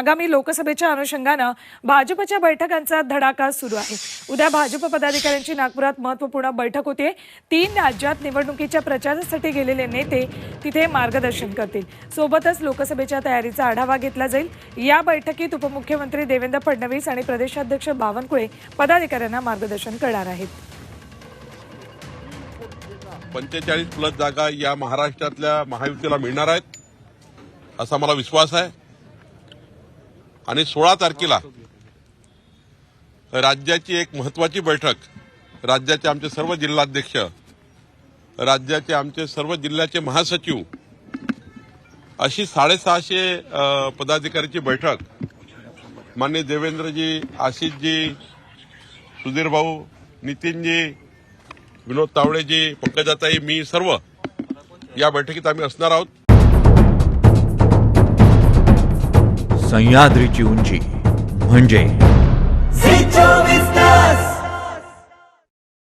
आगामी लोकसभेच्या अनुषंगानं भाजपच्या बैठकांचा धडाका सुरू आहे. उद्या भाजप पदाधिकाऱ्यांची नागपुरात महत्त्वपूर्ण बैठक होते. तीन राज्यात निवडणुकीच्या प्रचारासाठी गेलेले नेते तिथे मार्गदर्शन करतील. सोबतच लोकसभेच्या तयारीचा आढावा घेतला जाईल. या बैठकीत उपमुख्यमंत्री देवेंद्र फडणवीस आणि प्रदेशाध्यक्ष बावनकुळे पदाधिकाऱ्यांना मार्गदर्शन करणार आहेत. पंचेचाळीस प्लस जागा या महाराष्ट्रातल्या महायुतीला मिळणार आहेत असा मला विश्वास आहे. आणि सोळा तारखेला राज्याची एक महत्वाची बैठक राज्याचे आमचे सर्व जिल्हाध्यक्ष राज्याचे आमचे सर्व जिल्ह्याचे महासचिव अशी साडेसहाशे अ, पदाधिकाऱ्याची बैठक. माननीय देवेंद्रजी आशिषजी सुधीर भाऊ नितीनजी विनोद तावडेजी पंकजाताई मी सर्व या बैठकीत आम्ही असणार आहोत. सह्याद्रीची उंची. म्हणजे